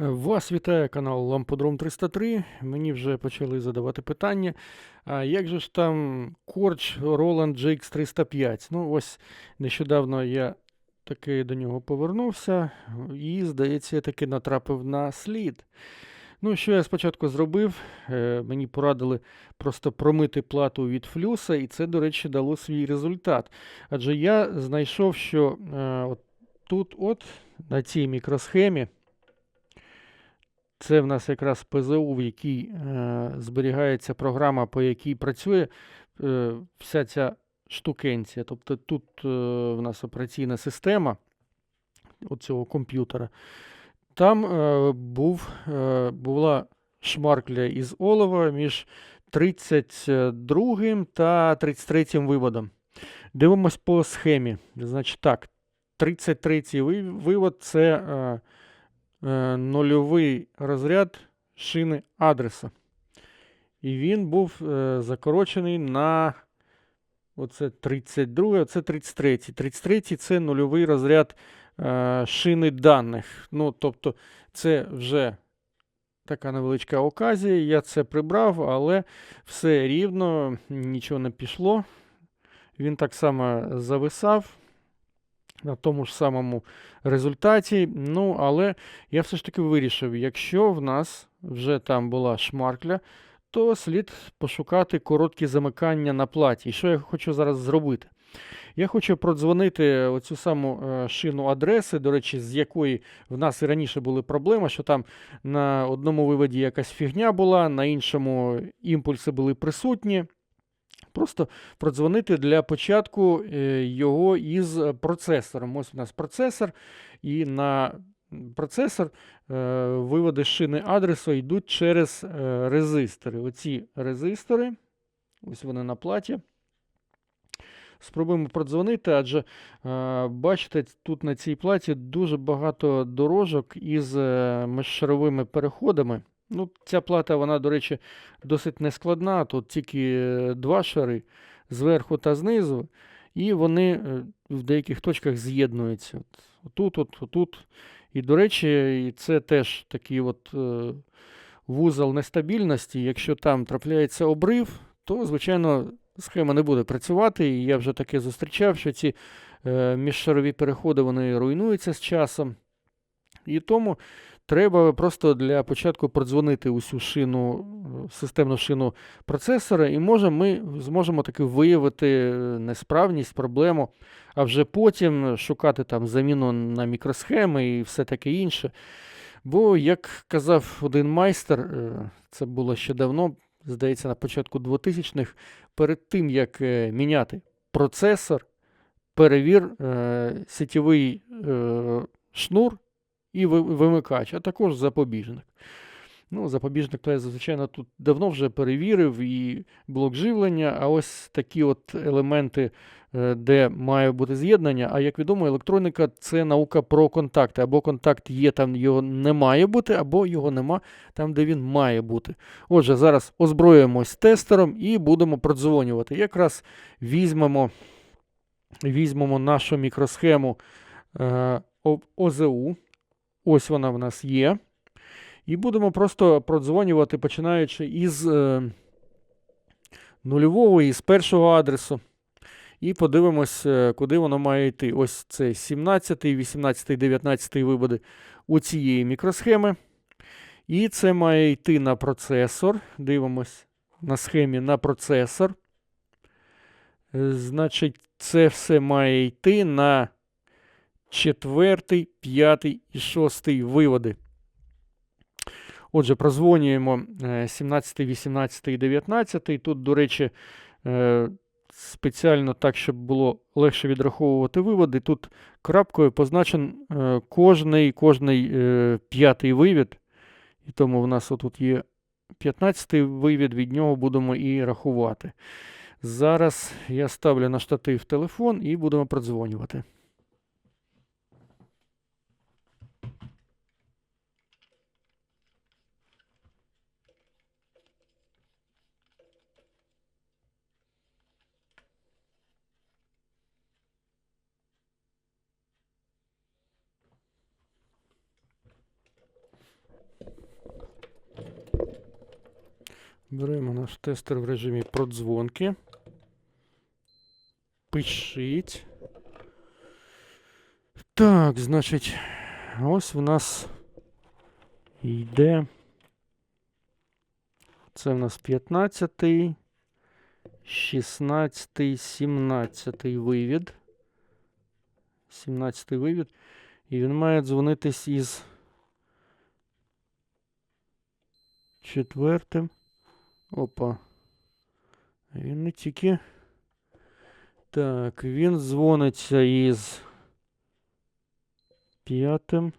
Вас вітає канал Ламподром 303. Мені вже почали задавати питання. А як же ж там корч Roland GX 305? Ну, ось нещодавно я таки до нього повернувся і, здається, я таки натрапив на слід. Ну, що я спочатку зробив? Е, Мені порадили просто промити плату від флюса, і це, до речі, дало свій результат. Адже я знайшов, що е, от тут, от на цій мікросхемі. Це в нас якраз ПЗУ, в якій е, зберігається програма, по якій працює е, вся ця штукенція. Тобто тут е, в нас операційна система цього комп'ютера. Там е, був, е, була шмаркля із олова між 32 та 33 виводом. Дивимось по схемі. Значить так, 33 вивод це. Е, нульовий розряд шини адреса. І він був е, закорочений на оце 32, оце 33. 33 це нульовий розряд е, шини даних. Ну, тобто, це вже така невеличка оказія. Я це прибрав, але все рівно нічого не пішло. Він так само зависав на тому ж самому результаті. Ну, але я все ж таки вирішив, якщо в нас вже там була шмаркля, то слід пошукати короткі замикання на платі. І що я хочу зараз зробити? Я хочу продзвонити оцю саму е, шину адреси, до речі, з якої в нас і раніше були проблеми, що там на одному виводі якась фігня була, на іншому імпульси були присутні. Просто продзвонити для початку е, його із процесором. Ось у нас процесор, і на процесор е, виводи шини адресу йдуть через е, резистори. Оці резистори, ось вони на платі. Спробуємо продзвонити, адже бачите, тут на цій платі дуже багато дорожок із межшаровими переходами. Ну, Ця плата, вона, до речі, досить нескладна. Тут тільки е, два шари зверху та знизу, і вони е, в деяких точках з'єднуються. Отут, от, отут. І, до речі, це теж такий от е, вузол нестабільності. Якщо там трапляється обрив, то, звичайно, схема не буде працювати. І я вже таке зустрічав, що ці міжшарові переходи вони руйнуються з часом. І тому Треба просто для початку продзвонити усю шину, системну шину процесора, і може ми зможемо таки виявити несправність, проблему, а вже потім шукати там заміну на мікросхеми і все таке інше. Бо, як казав один майстер, е, це було ще давно, здається, на початку 2000-х, перед тим, як е, міняти процесор, перевір е, сетєвий шнур і вимикач, а також запобіжник. Ну, Запобіжник то я, звичайно, тут давно вже перевірив і блок живлення, а ось такі от елементи, е, де має бути з'єднання. А як відомо, електроніка це наука про контакти. Або контакт є, там його не має бути, або його нема там, де він має бути. Отже, зараз озброїмось тестером і будемо продзвонювати. Якраз візьмемо візьмемо нашу мікросхему е, ОЗУ. Ось вона в нас є. І будемо просто продзвонювати, починаючи із е, нульового, із першого адресу. І подивимось, е, куди воно має йти. Ось це 17, 18, 19 виводи у цієї мікросхеми. І це має йти на процесор. Дивимось на схемі на процесор. Е, значить, це все має йти на четвертий, п'ятий і шостий виводи. Отже, прозвонюємо 17, 18 і 19. Тут, до речі, е, спеціально так, щоб було легше відраховувати виводи. Тут крапкою позначен е, кожний кожний е, п'ятий вивід. І тому в нас отут є 15-й вивід, від нього будемо і рахувати. Зараз я ставлю на штатив телефон і будемо продзвонювати. Беремо наш тестер в режимі продзвонки. Пишіть. Так, значить, ось в нас йде. Це в нас 15, 16, 17 вивід. 17 вивід. І він має дзвонитись із четвертим. Опа. Він не тільки. Так, він дзвониться із п'ятим,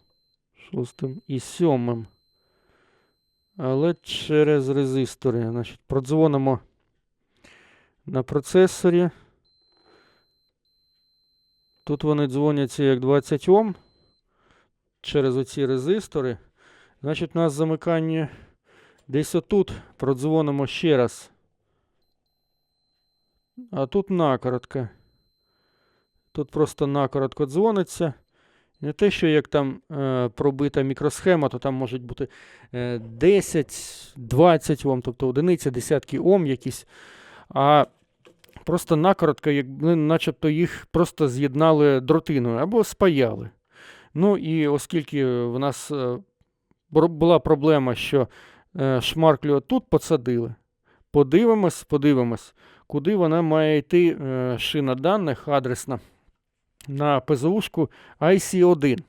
шостим і сьомим. Але через резистори. Значить, продзвонимо на процесорі. Тут вони дзвоняться як 20 Ом через оці резистори. Значить, у нас замикання десь отут. Продзвонимо ще раз. А тут накоротко. Тут просто накоротко дзвониться. Не те, що як там е, пробита мікросхема, то там можуть бути е, 10, 20 Ом, тобто одиниці, десятки Ом якісь. А просто накоротко, як, ну, начебто їх просто з'єднали дротиною або спаяли. Ну і оскільки в нас е, була проблема, що шмарклю тут посадили, подивимось, подивимось, куди вона має йти е, шина даних адресна на ПЗУшку IC1.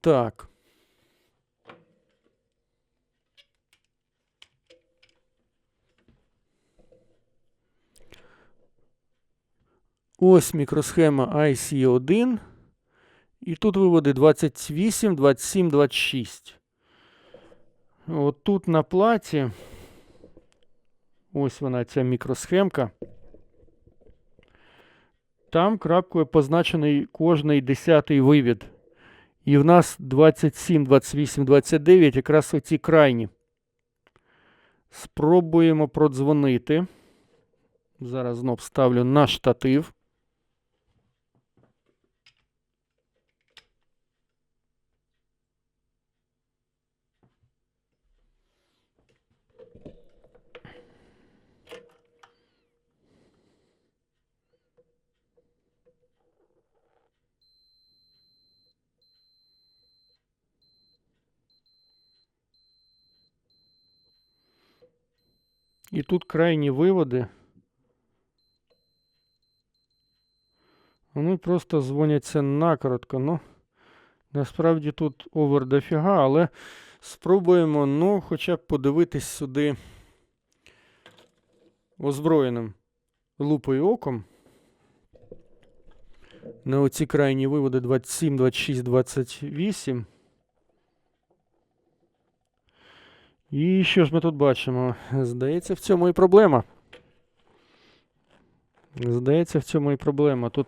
Так. Ось мікросхема IC1. І тут виводи 28, 27, 26. От тут на платі. Ось вона, ця мікросхемка. Там крапкою позначений кожний десятий вивід. І в нас 27, 28, 29, якраз оці крайні. Спробуємо продзвонити. Зараз знов ставлю на штатив. І тут крайні виводи. Вони просто дзвоняться накоротко. Ну, насправді тут овер дофіга, але спробуємо, ну, хоча б подивитись сюди озброєним лупою оком. На оці крайні виводи 27, 26, 28. І що ж ми тут бачимо? Здається, в цьому і проблема. Здається, в цьому і проблема. Тут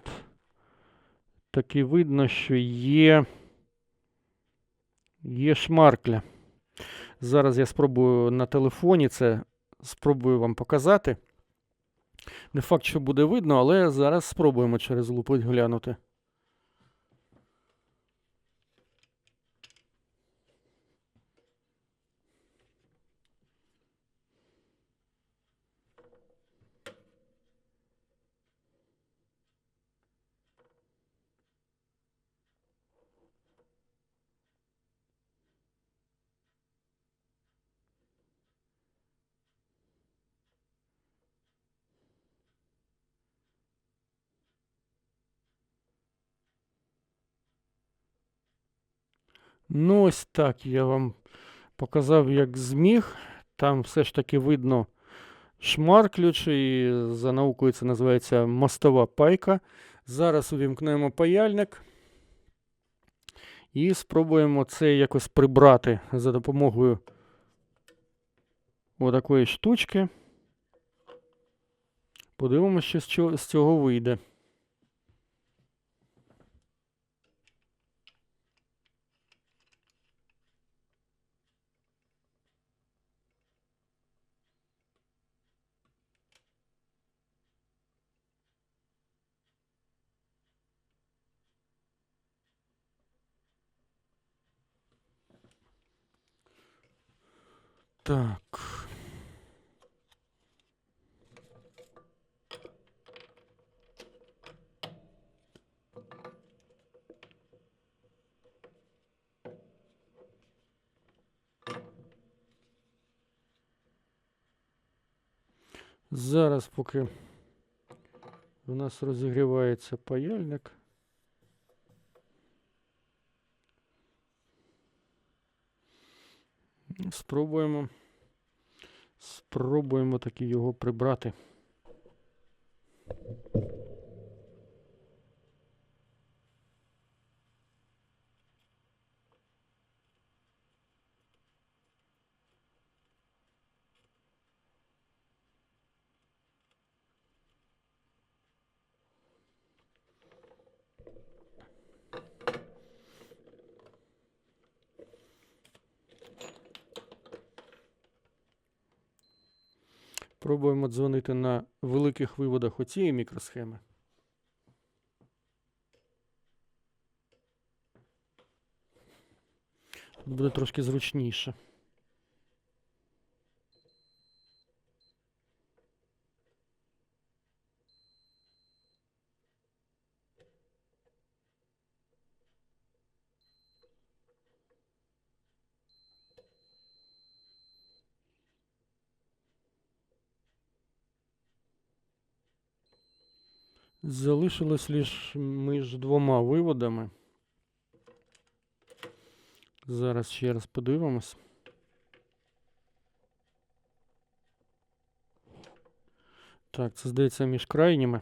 таки видно, що є. Є шмаркля. Зараз я спробую на телефоні це спробую вам показати. Не факт, що буде видно, але зараз спробуємо через лупу глянути. Ну, ось так я вам показав, як зміг. Там все ж таки видно шмарключ, і за наукою це називається мостова пайка. Зараз увімкнемо паяльник і спробуємо це якось прибрати за допомогою отакої штучки. Подивимося, що з цього вийде. Так. Зараз, поки у нас розігрівається паяльник. Спробуємо. Спробуємо таки його прибрати. Пробуємо дзвонити на великих виводах оцієї мікросхеми. Буде трошки зручніше. Залишилось лише між двома виводами. Зараз ще раз подивимось. Так, це здається між крайніми.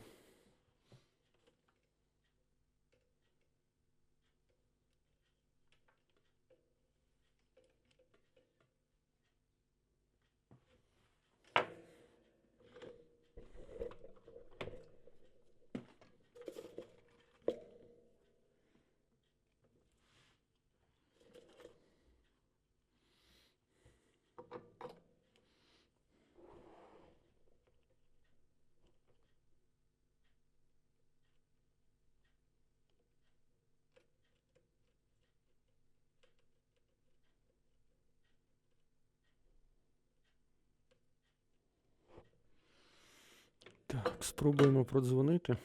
Так, спробуємо продзвонити.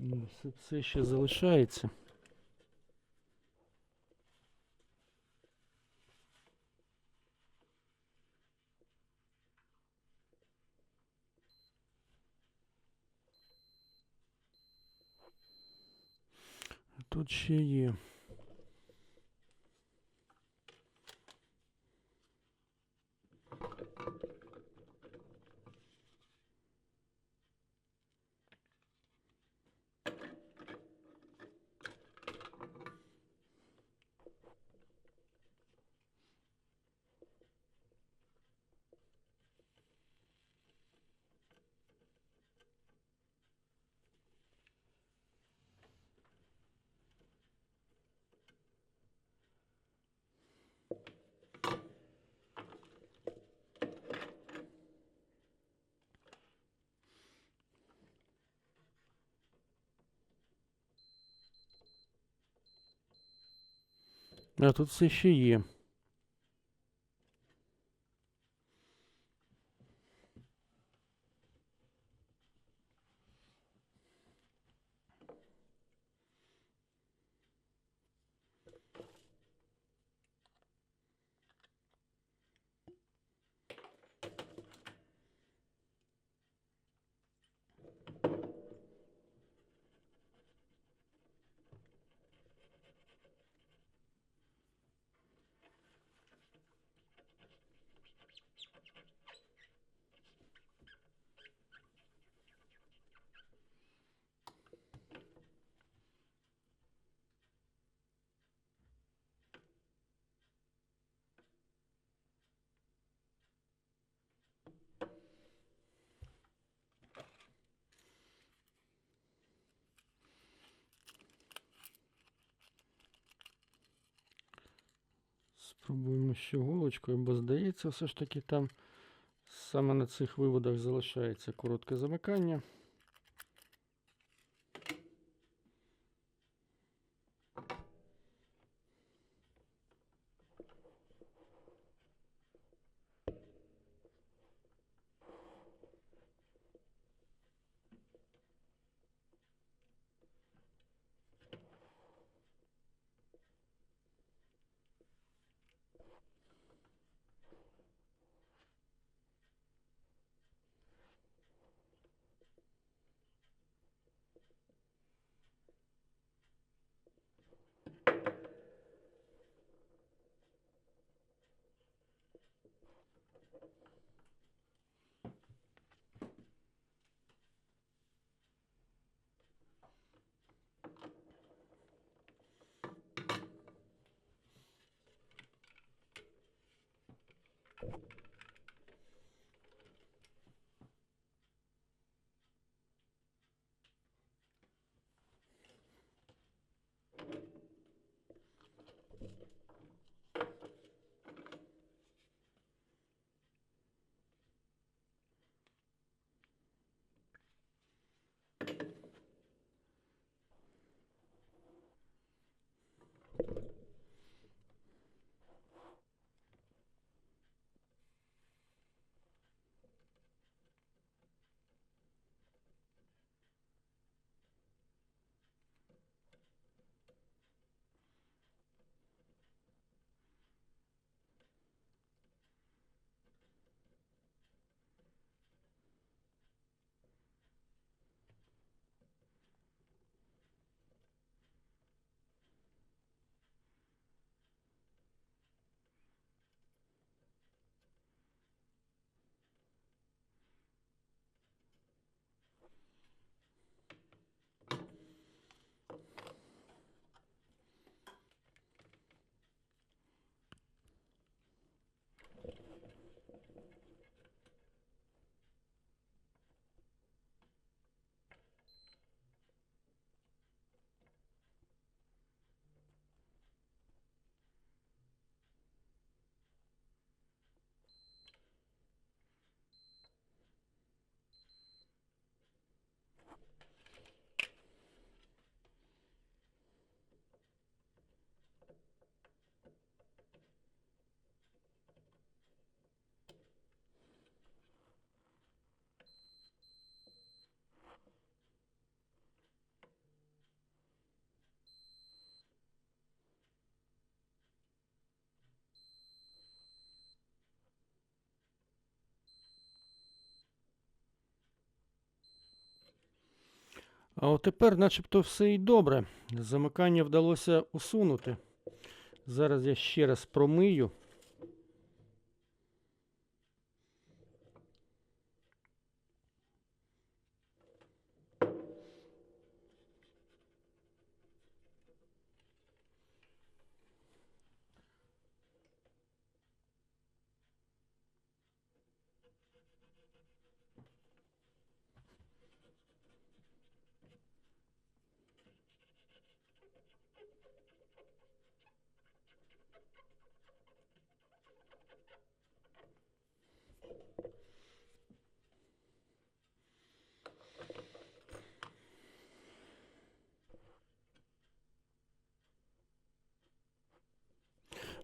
Все, все ще залишається. Тут ще є. А тут все ще є. Спробуємо ще голочкою, бо здається, все ж таки там саме на цих виводах залишається коротке замикання. А от тепер, начебто, все і добре. Замикання вдалося усунути. Зараз я ще раз промию.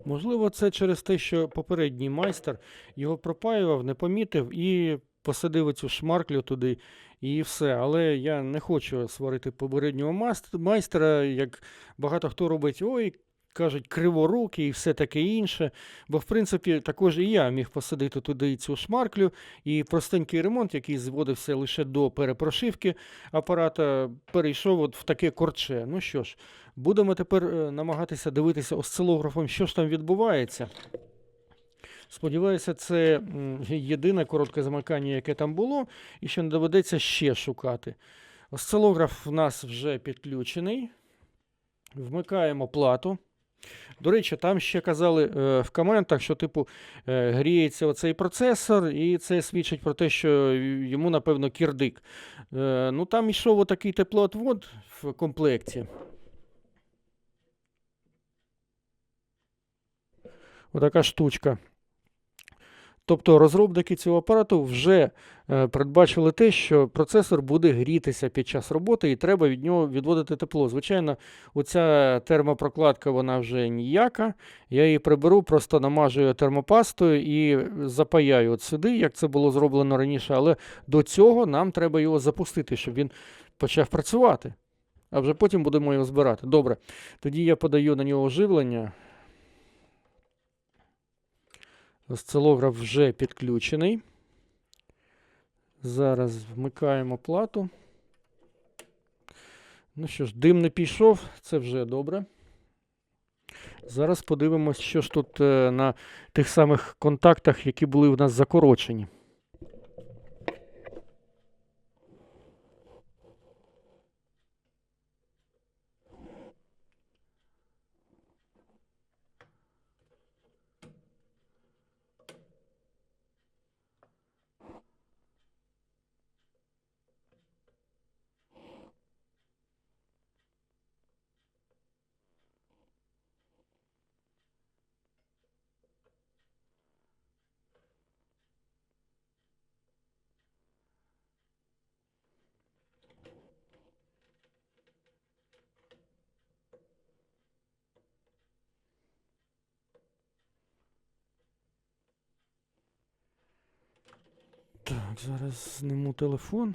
Можливо, це через те, що попередній майстер його пропаював, не помітив і посадив цю шмарклю туди, і все. Але я не хочу сварити попереднього майстра, як багато хто робить, ой, кажуть, криворукий і все таке інше. Бо, в принципі, також і я міг посадити туди цю шмарклю, і простенький ремонт, який зводився лише до перепрошивки апарата, перейшов от в таке корче. Ну що ж, будемо тепер е, намагатися дивитися осцилографом, що ж там відбувається. Сподіваюся, це єдине коротке замикання, яке там було, і що не доведеться ще шукати. Осцилограф в нас вже підключений. Вмикаємо плату. До речі, там ще казали е, в коментах, що типу е, гріється оцей процесор, і це свідчить про те, що йому, напевно, кірдик. Е, ну там йшов отакий теплоотвод в комплекті. Отака штучка. Тобто розробники цього апарату вже е, передбачили те, що процесор буде грітися під час роботи і треба від нього відводити тепло. Звичайно, оця термопрокладка вона вже ніяка. Я її приберу, просто намажую термопастою і запаяю от сюди, як це було зроблено раніше. Але до цього нам треба його запустити, щоб він почав працювати. А вже потім будемо його збирати. Добре. Тоді я подаю на нього живлення. Осцилограф вже підключений. Зараз вмикаємо плату. Ну що ж, дим не пішов, це вже добре. Зараз подивимось, що ж тут е, на тих самих контактах, які були в нас закорочені. Так, зараз зніму телефон.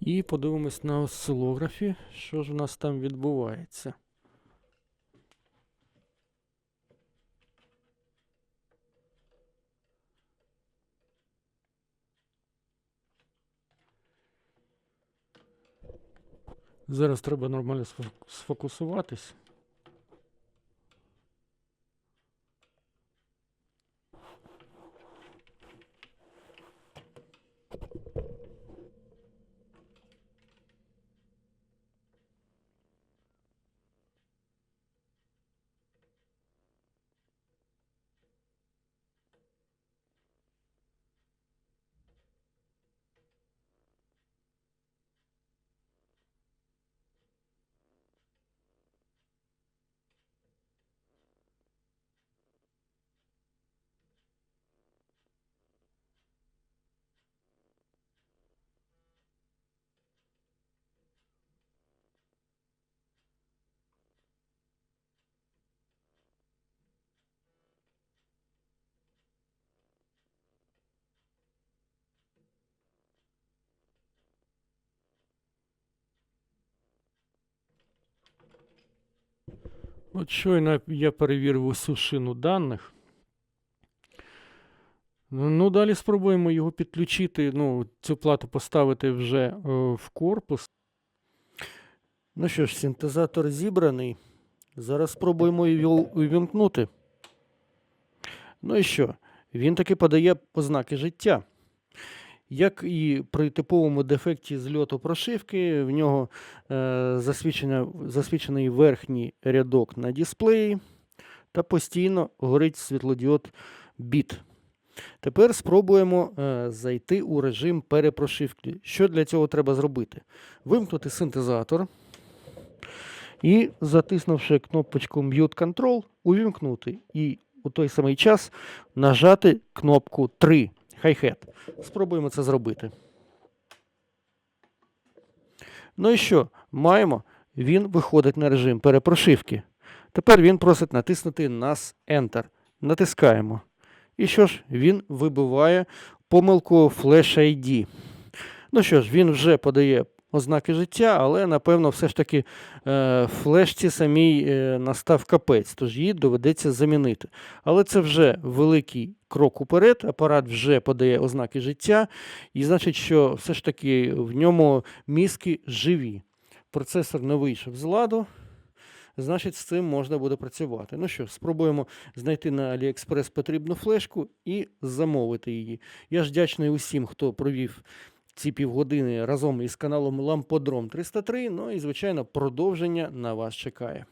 І подивимось на осцилографі, що ж у нас там відбувається. Зараз треба нормально сфо- сфокусуватись. От щойно я перевірив усю шину даних. Ну, ну, далі спробуємо його підключити, ну, цю плату поставити вже е, в корпус. Ну що ж, синтезатор зібраний. Зараз спробуємо його увімкнути. Ну і що? Він таки подає ознаки життя. Як і при типовому дефекті зльоту прошивки, в нього е, засвідчена, верхній рядок на дисплеї та постійно горить світлодіод біт. Тепер спробуємо е, зайти у режим перепрошивки. Що для цього треба зробити? Вимкнути синтезатор і, затиснувши кнопочку Mute Control, увімкнути. І у той самий час нажати кнопку 3 Hi-Hat. Спробуємо це зробити. Ну і що? Маємо. Він виходить на режим перепрошивки. Тепер він просить натиснути нас Enter. Натискаємо. І що ж, він вибиває помилку Flash ID. Ну що ж, він вже подає ознаки життя, але, напевно, все ж таки е, флешці самій е, настав капець, тож її доведеться замінити. Але це вже великий крок уперед, апарат вже подає ознаки життя, і значить, що все ж таки в ньому мізки живі. Процесор не вийшов з ладу. Значить, з цим можна буде працювати. Ну що, спробуємо знайти на AliExpress потрібну флешку і замовити її. Я ж вдячний усім, хто провів ці півгодини разом із каналом Ламподром 303. Ну і, звичайно, продовження на вас чекає.